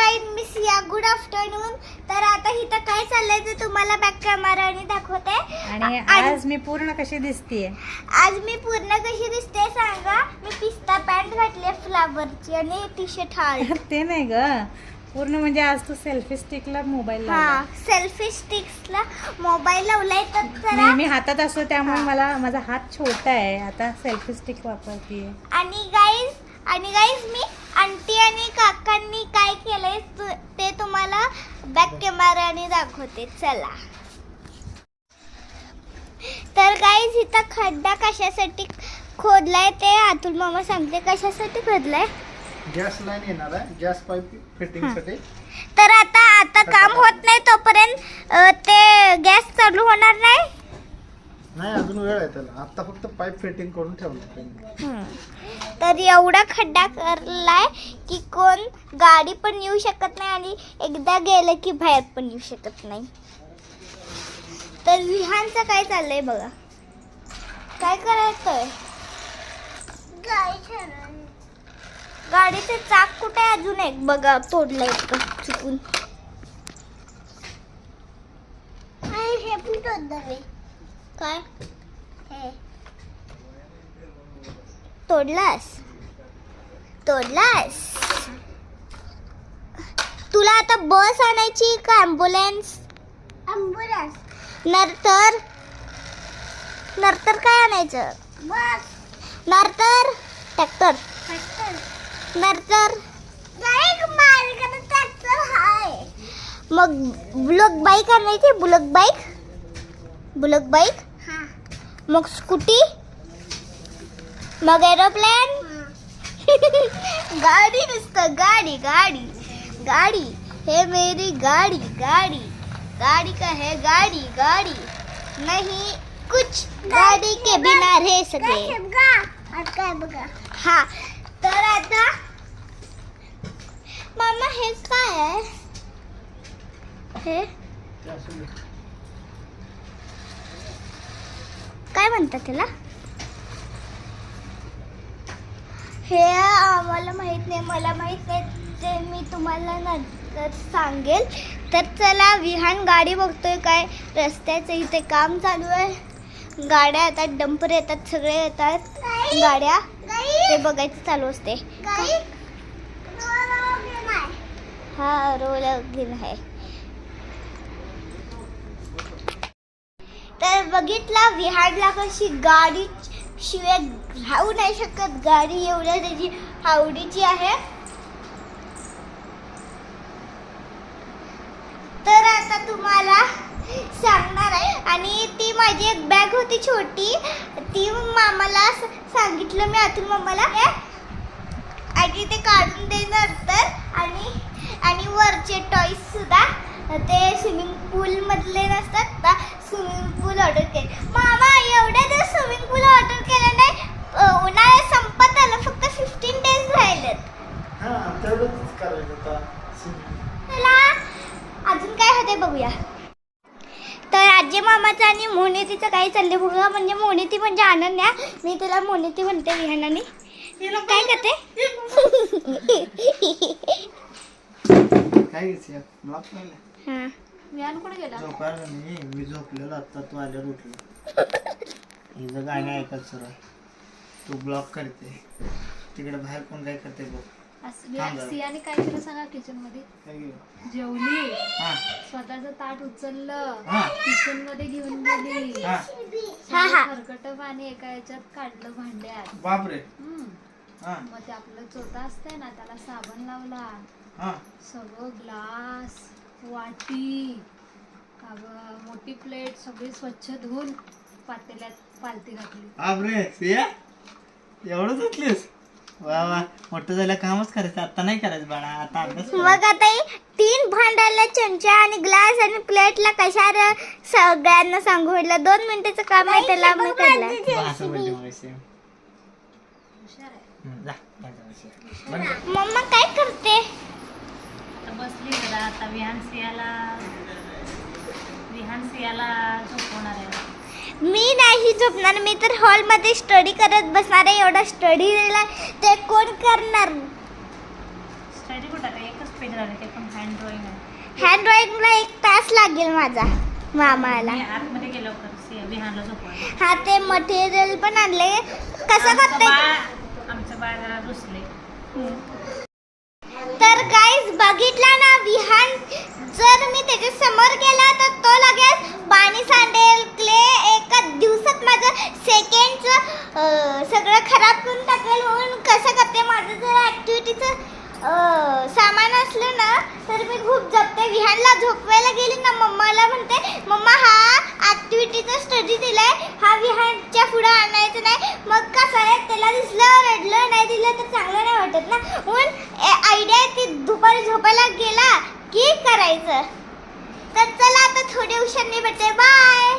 Guys मी Siya good afternoon तर आता इथं काय चाललंय ते तुम्हाला बॅक कॅमेराने दाखवते. आणि आज मी पूर्ण कशी दिसतीये? आज मी पूर्ण कशी दिसते सांगा? मी पिस्ता पॅन्ट घातली फ्लावरची आणि टी शर्ट हार्ड ते नाही ग. पूर्ण म्हणजे आज तू सेल्फी स्टिकला मोबाईल हा सेल्फी स्टिक्सला मोबाईल लावलाय तर जरा नेहमी हातात असतो त्यामुळे हा. मला माझा हात छोटा आहे आता सेल्फी स्टिक वापरतीये. आणि गाईज आणि गाईज मी आंटी आणि काकांनी काय केलंय तु- ते तुम्हाला बॅक कॅमेराने दाखवते. चला. तर गाईज इथं खड्डा कशासाठी खोदलाय ते अतुल मामा सांगते. कशासाठी खोदलाय? गॅस लाईन येणार आहे. गॅस पाईप फिटिंगसाठी. तर आता आता काम होत नाही तोपर्यंत अ, ते गॅस चालू होणार नाही? नाही अजून वेळ आहे त्याला. आता फक्त पाईप फिटिंग करून ठेवलं त्यांनी. हम्म. तर एवढा खड्डा करलाय की कोण गाडी पण येऊ शकत नाही आणि एकदा गेलं की बाहेर पण येऊ शकत नाही. तर विहानचं काय चाललंय बघा. काय करायचंय? गाडीचे चाक कुठे आहे अजून एक? बघा तोडलंय एक चुकून. हे पण काय? तोडलास? तोडलास? तुला आता बस आणायची का ॲम्ब्युलन्स ॲम्ब्युलन्स नंतर नंतर काय आणायचं? बस. नंतर ट्रॅक्टर नंतर मग बुलक बाईक आणायची? बुलक बाईक बुलक बाईक मग स्कूटी? मग एरोप्लेन गाडी नुसतं गाडी गाडी. गाडी हे मेरी गाडी गाडी. गाडी का है गाडी गाडी. नहीं कुछ गाडी के बिना रे सगळे हा तर आता मामा हे काय आहे हे ते असू दे. काय म्हणतात त्याला? हे आम्हाला माहीत नाही मला माहीत नाही. ते मी तुम्हाला नंतर सांगेल तर चला विहान गाडी बघतोय काय? रस्त्याचं इथे काम चालू आहे. गाड्या येतात डंपर येतात सगळे येतात. गाड्या? ते बघायचं चालू असते. हा रोल घेऊन आहे तर बघितला विहारला कशी गाडी शिवाय राहू नाही शकत. गाडी एवढ्या त्याची आवडीची आहे. तर आता तुम्हाला सांगणार आहे. आणि ती माझी एक बॅग होती छोटी. ती मामाला सांगितलं मी अतुल मामाला. हे, आणि ते काढून देणार तर. आणि आणि वरचे टॉईस सुद्धा. ते स्विमिंग पूल मधले नसतात ना स्विमिंग पूल ऑर्डर केले. मामा एवढ्या दिवस स्विमिंग पूल ऑर्डर केलं नाही. उन्हाळ्यात संपत आलं. फक्त फिफ्टीन डेज राहिलेत. हा चला अजून काय होते बघूया. तर आजी मामाचं आणि मोनेतीचं काय चाललंय बघा म्हणजे मोनेती म्हणजे अनन्या मी तिला मोनेती म्हणते विहानाने काय करते काय घ्यायचं हा. झोपायला नाही मी. झोपलेलो आता. तू आल्यावर उठलो. हिचं गाणं ऐकत सर तू ब्लॉक करते. तिकडे बाहेर कोण काय करते बघ. सियाने काय केलं सांगा किचनमध्ये काय जेवली. हा. स्वतःच ताट उचललं. हा. किचनमध्ये घेऊन गेली. हा. हा, हा. खरकट पाणी एका याच्यात काढलं भांड्यात. बापरे. हम्म. हा. मग ते आपलं चोथा असतंय ना त्याला साबण लावला. हा. सगळं ग्लास वाटी मोठी प्लेट सगळी स्वच्छ धुवून पातेल्यात पालती घातली. सिया एवढंच उठलीस वा वा मोठं झालं कामच करायचं. आता नाही करायचं बाळा आता अभ्यास. मग आता हे तीन भांड्याला चमचा आणि ग्लास आणि प्लेटला कशा सगळ्यांना सांगू म्हटलं दोन मिनिटाचं काम आहे त्याला मी असं बोलते मग जा, जा. बंद. मम्मा काय करते? आता बसली जरा आता विहान सियाला विहान सियाला झोपवणार आहे. मी नाही झोपणार मी तर हॉलमध्ये स्टडी करत बसणार आहे. एवढा स्टडी ते कोण करणार? स्टडी बघ आता एकच पेज राहिले ते पण हँड ड्रॉइंग आहे. हँड ड्रॉइंगला एक तास लागेल माझा मामाला. मी आतमध्ये गेलो विहानला झोपवायला. हा ते मटेरियल पण आणले. कसं करते आमचं बाळ जरा रुसले तर गाईज बघितला ना विहान? जर मी त्याच्यासमोर गेला तर तो लगेच पाणी सांडेल. क्ले एका दिवसात माझं सेकंडचं सगळं खराब करून टाकेल. म्हणून कसं करते माझं जर ॲक्टिव्हिटीचं सामान असलं ना तर मी खूप जपते. विहानला झोपवायला गेली ना मम्माला म्हणते मम्मा हा ॲक्टिव्हिटीचा स्टडी दिलाय. हा विहानच्या पुढं आणायचं नाही. मग कसं आहे त्याला दिसलं रडलं नाही दिलं तर चांगलं नाही वाटत ना. म्हणून दुपारी झोपायला गेला की करायचं? तर चला आता थोडी उशांनी भेटते. बाय